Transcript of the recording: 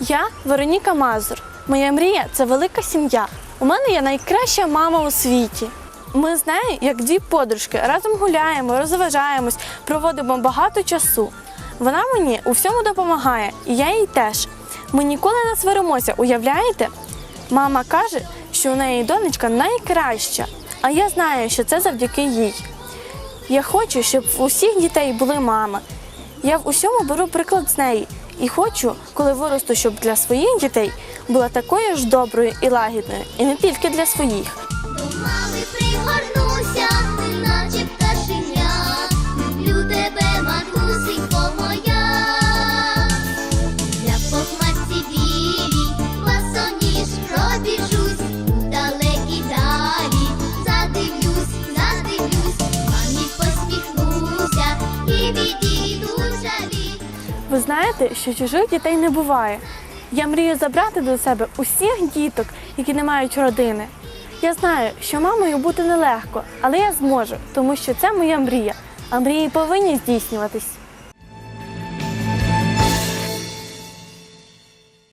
Я Вероніка Мазур. Моя мрія це велика сім'я. У мене є найкраща мама у світі. Ми з нею, як дві подружки, разом гуляємо, розважаємось, проводимо багато часу. Вона мені у всьому допомагає, і я їй теж. Ми ніколи не сваримося, уявляєте? Мама каже, що у неї донечка найкраща, а я знаю, що це завдяки їй. Я хочу, щоб у всіх дітей були мами. Я в усьому беру приклад з неї і хочу, коли виросту, щоб для своїх дітей була такою ж доброю і лагідною, і не тільки для своїх. До мами пригорнуся, Ви знаєте, що чужих дітей не буває. Я мрію забрати до себе усіх діток, які не мають родини. Я знаю, що мамою бути нелегко, але я зможу, тому що це моя мрія, а мрії повинні здійснюватись.